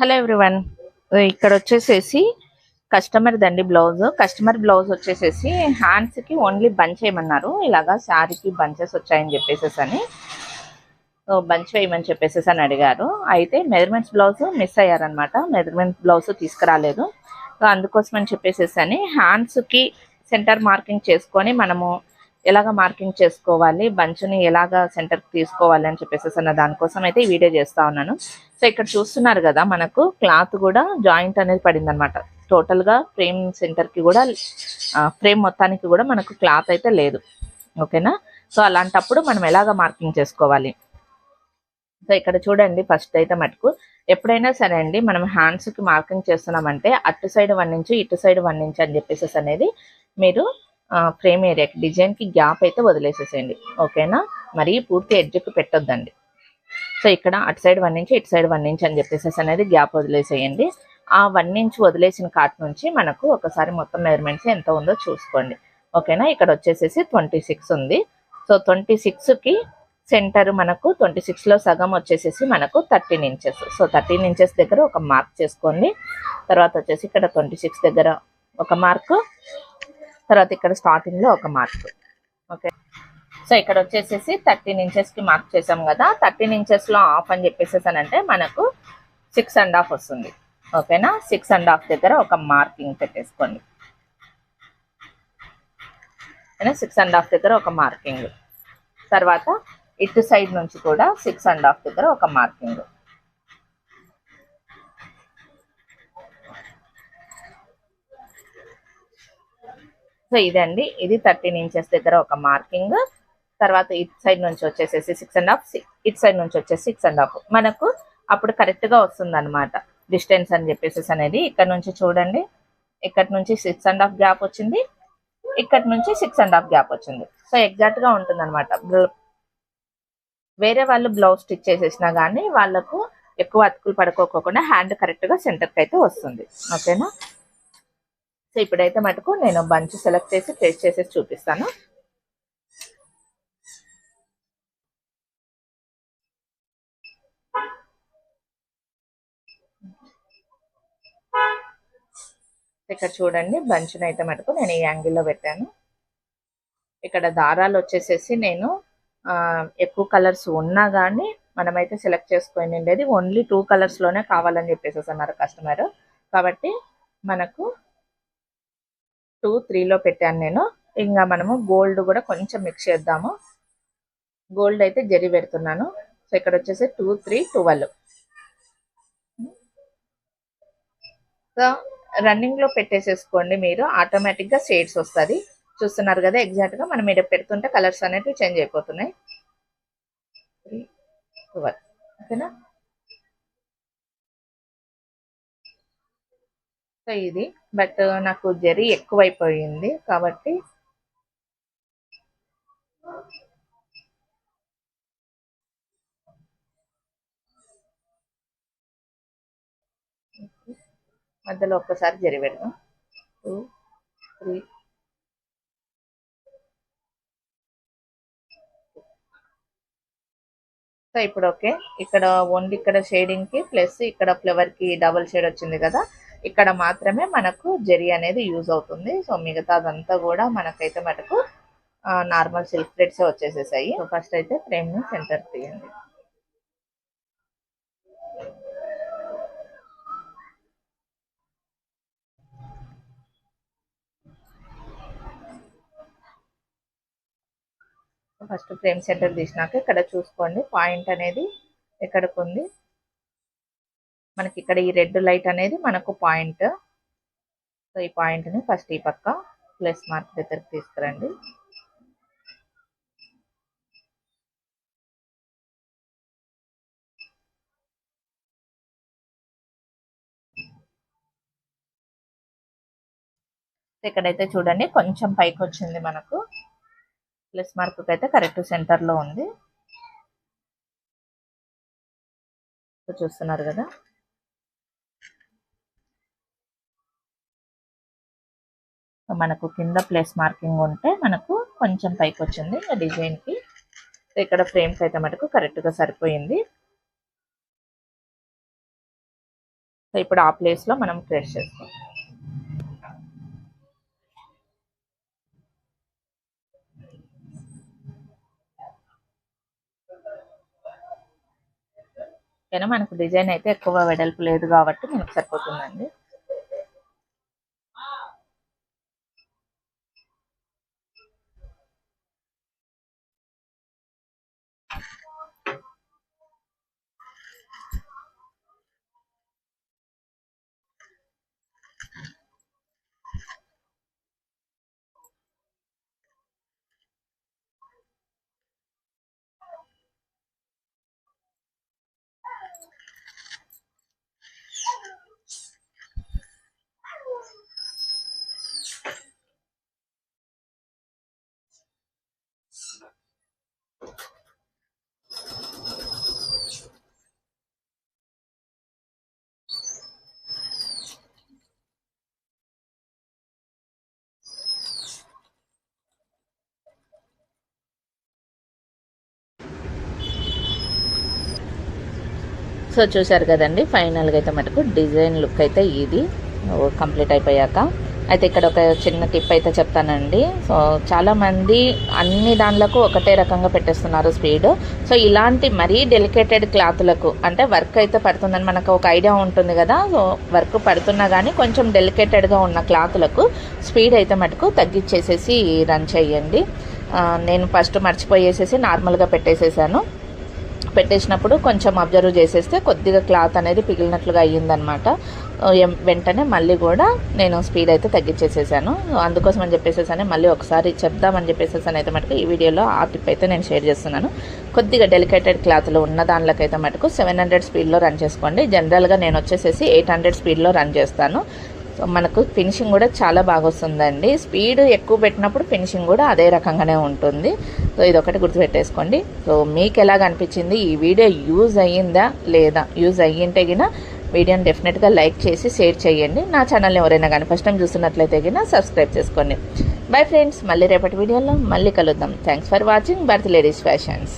Hello everyone. ఇక్కడ వచ్చేసేసి customer దండి బ్లౌజ్ కస్టమర్ బ్లౌజ్ వచ్చేసేసి హ్యాండ్స్కి ఓన్లీ బంచ్ వేయమన్నారు ఇలాగా శారీకి బంచెస్ వచ్చాయని చెప్పేసేసి అని. బంచ్ వేయమని చెప్పేసేసి అని అడిగారు. అయితే మెజర్మెంట్స్ బ్లౌజ్ మిస్ అయ్యారనమాట మెజర్మెంట్ బ్లౌజ్ తీసుకురాలేదు. సో అందుకోసం అని చెప్పేసేసి అని హ్యాండ్స్కి సెంటర్ మార్కింగ్ చేసుకొని మనము ఎలాగ మార్కింగ్ చేసుకోవాలి బంచుని ఎలాగ సెంటర్కి తీసుకోవాలి అని చెప్పేసి అన్న దానికోసం అయితే ఈ వీడియో చేస్తా ఉన్నాను. సో ఇక్కడ చూస్తున్నారు కదా మనకు క్లాత్ కూడా జాయింట్ అనేది పడింది అనమాట టోటల్గా ఫ్రేమ్ సెంటర్కి కూడా ఫ్రేమ్ మొత్తానికి కూడా మనకు క్లాత్ అయితే లేదు. ఓకేనా సో అలాంటప్పుడు మనం ఎలాగ మార్కింగ్ చేసుకోవాలి? సో ఇక్కడ చూడండి ఫస్ట్ అయితే మటుకు. ఎప్పుడైనా సరే అండి మనం హ్యాండ్స్కి మార్కింగ్ చేస్తున్నామంటే అటు సైడ్ వన్ ఇంచు ఇటు సైడ్ వన్ ఇంచు అని చెప్పేసి అనేది మీరు ఫ్రేమ్ ఏరియాకి డిజైన్కి గ్యాప్ అయితే వదిలేసేసేయండి. ఓకేనా? మరి పూర్తి ఎడ్జ్కి పెట్టొద్దండి. సో ఇక్కడ అటు సైడ్ వన్ ఇంచ్ ఇటు సైడ్ వన్ ఇంచ్ అని చెప్పేసేసి అనేది గ్యాప్ వదిలేసేయండి. ఆ వన్ ఇంచ్ వదిలేసిన కాట్ నుంచి మనకు ఒకసారి మొత్తం మెజర్మెంట్స్ ఎంత ఉందో చూసుకోండి. ఓకేనా? ఇక్కడ వచ్చేసేసి ట్వంటీ సిక్స్ ఉంది. సో ట్వంటీ కి సెంటర్ మనకు ట్వంటీ సిక్స్లో సగం వచ్చేసేసి మనకు thirteen inches so thirteen inches దగ్గర ఒక మార్క్ చేసుకోండి. తర్వాత వచ్చేసి ఇక్కడ ట్వంటీ సిక్స్ దగ్గర ఒక మార్క్ తర్వాత ఇక్కడ స్టార్టింగ్లో ఒక మార్క్. ఓకే సో ఇక్కడ వచ్చేసేసి థర్టీన్ ఇంచెస్కి మార్క్ చేసాం కదా. థర్టీన్ ఇంచెస్లో ఆఫ్ అని చెప్పేసి అంటే మనకు సిక్స్ అండ్ హాఫ్ వస్తుంది. ఓకేనా సిక్స్ అండ్ హాఫ్ దగ్గర ఒక మార్కింగ్ పెట్టేసుకోండి. సిక్స్ అండ్ హాఫ్ దగ్గర ఒక మార్కింగ్ తర్వాత ఇటు సైడ్ నుంచి కూడా సిక్స్ అండ్ హాఫ్ దగ్గర ఒక మార్కింగ్ సో ఇదండి ఇది థర్టీన్ ఇంచెస్ దగ్గర ఒక మార్కింగ్. తర్వాత ఇట్ సైడ్ నుంచి వచ్చేసేసి six and half it side నుంచి వచ్చేసి సిక్స్ అండ్ హాఫ్ మనకు అప్పుడు కరెక్ట్గా వస్తుంది అనమాట డిస్టెన్స్ అని చెప్పేసి అనేది ఇక్కడ నుంచి చూడండి. ఇక్కడ నుంచి సిక్స్ అండ్ హాఫ్ గ్యాప్ వచ్చింది. ఇక్కడ నుంచి సిక్స్ అండ్ హాఫ్ గ్యాప్ వచ్చింది. సో ఎగ్జాక్ట్గా ఉంటుంది అనమాట వేరే వాళ్ళు బ్లౌజ్ స్టిచ్ చేసేసినా కానీ వాళ్ళకు ఎక్కువ అతుకులు పడుకోకుండా హ్యాండ్ కరెక్ట్గా అయితే వస్తుంది. ఓకేనా సో ఇప్పుడైతే మటుకు నేను బంచ్ సెలెక్ట్ చేసి టేస్ట్ చేసేసి చూపిస్తాను. ఇక్కడ చూడండి బంచ్ని అయితే మటుకు నేను ఈ యాంగిల్లో పెట్టాను. ఇక్కడ దారాలు వచ్చేసేసి నేను ఎక్కువ కలర్స్ ఉన్నా కానీ మనమైతే సెలెక్ట్ చేసుకొని ఉండేది ఓన్లీ టూ కలర్స్లోనే కావాలని చెప్పేసి అన్నారు కస్టమర్. కాబట్టి మనకు టూ త్రీలో పెట్టాను నేను. ఇంకా మనము గోల్డ్ కూడా కొంచెం మిక్స్ చేద్దాము. గోల్డ్ అయితే జరి పెడుతున్నాను. సో ఇక్కడ వచ్చేసి టూ త్రీ ట్వెల్వ్. సో రన్నింగ్లో పెట్టేసేసుకోండి మీరు. ఆటోమేటిక్గా షేడ్స్ వస్తుంది. చూస్తున్నారు కదా ఎగ్జాక్ట్గా మనం ఇక్కడ పెడుతుంటే కలర్స్ అనేవి చేంజ్ అయిపోతున్నాయి. త్రీ ట్వెల్వ్ ఓకేనా? సో ఇది బట్ uh, నాకు జరి ఎక్కువైపోయింది కాబట్టి మధ్యలో ఒక్కసారి జరి పెడదాం. Two three. సో ఇప్పుడు ఓకే. ఇక్కడ ఓన్లీ ఇక్కడ షేడింగ్కి ప్లస్ ఇక్కడ ఫ్లవర్కి డబుల్ షేడ్ వచ్చింది కదా. ఇక్కడ మాత్రమే మనకు జెరీ అనేది యూజ్ అవుతుంది. సో మిగతాదంతా కూడా మనకైతే మనకు నార్మల్ సిల్క్ థ్రెడ్స్ వచ్చేసేసాయి. ఫస్ట్ అయితే ఫ్రేమ్ని సెంటర్ తీయండి. ఫస్ట్ ఫ్రేమ్ సెంటర్ తీసినాక ఇక్కడ చూసుకోండి. పాయింట్ అనేది ఎక్కడికి ఉంది? మనకి ఇక్కడ ఈ రెడ్ లైట్ అనేది మనకు పాయింట్. సో ఈ పాయింట్ని ఫస్ట్ ఈ పక్క ప్లస్ మార్క్ దగ్గరికి తీసుకురండి. ఇక్కడైతే చూడండి కొంచెం పైకి వచ్చింది మనకు. ప్లస్ మార్క్ అయితే కరెక్ట్ సెంటర్లో ఉంది. చూస్తున్నారు కదా. మనకు కింద ప్లేస్ మార్కింగ్ ఉంటే మనకు కొంచెం పైకి వచ్చింది డిజైన్కి ఇక్కడ ఫ్రేమ్స్ అయితే మటుకు కరెక్ట్గా సరిపోయింది. సో ఇప్పుడు ఆ ప్లేస్లో మనం ప్రెస్ చేస్తాం. ఓకేనా మనకు డిజైన్ అయితే ఎక్కువ వెడల్పు లేదు కాబట్టి మనకు సరిపోతుందండి. సో చూసారు కదండి ఫైనల్గా అయితే మటుకు డిజైన్ లుక్ అయితే ఇది. కంప్లీట్ అయిపోయాక. అయితే ఇక్కడ ఒక చిన్న టిప్ అయితే చెప్తానండి. సో చాలామంది అన్ని దానిలకు ఒకటే రకంగా పెట్టేస్తున్నారు స్పీడ్. సో ఇలాంటి మరీ డెలికేటెడ్ క్లాత్లకు అంటే వర్క్ అయితే పడుతుందని మనకు ఒక ఐడియా ఉంటుంది కదా సో వర్క్ పడుతున్నా కానీ కొంచెం డెలికేటెడ్గా ఉన్న క్లాత్లకు స్పీడ్ అయితే మటుకు తగ్గించేసేసి రన్ చేయండి. నేను ఫస్ట్ మర్చిపోయేసేసి నార్మల్గా పెట్టేసేసాను. పెట్టేసినప్పుడు కొంచెం అబ్జర్వ్ చేసేస్తే కొద్దిగా క్లాత్ అనేది పిగిలినట్లుగా అయ్యిందనమాట. వెంటనే మళ్ళీ కూడా నేను స్పీడ్ అయితే తగ్గించేసేసాను. అందుకోసం అని చెప్పేసేసాను మళ్ళీ ఒకసారి చెప్దామని చెప్పేసేసాను అయితే మటుకు ఈ వీడియోలో ఆ టిప్ అయితే నేను షేర్ చేస్తున్నాను. కొద్దిగా డెలికేటెడ్ క్లాత్లు ఉన్న దానిలోకైతే మటుకు సెవెన్ హండ్రెడ్ స్పీడ్లో రన్ చేసుకోండి. జనరల్గా నేను వచ్చేసేసి ఎయిట్ హండ్రెడ్ స్పీడ్లో రన్ చేస్తాను. సో మనకు ఫినిషింగ్ కూడా చాలా బాగా వస్తుందండి. స్పీడ్ ఎక్కువ పెట్టినప్పుడు ఫినిషింగ్ కూడా అదే రకంగానే ఉంటుంది. సో ఇది ఒకటి గుర్తుపెట్టేసుకోండి. సో మీకు ఎలాగ అనిపించింది? ఈ వీడియో యూజ్ అయ్యిందా లేదా? యూజ్ అయ్యింటే గిన వీడియోని డెఫినెట్గా లైక్ చేసి షేర్ చేయండి. నా ఛానల్ని ఎవరైనా కానీ ఫస్ట్ టైం చూస్తున్నట్లయితే గిన సబ్స్క్రైబ్ చేసుకోండి. బై ఫ్రెండ్స్ మళ్ళీ రేపటి వీడియోలో మళ్ళీ కలుద్దాం. Thanks for watching. Bharathi ladies fashions.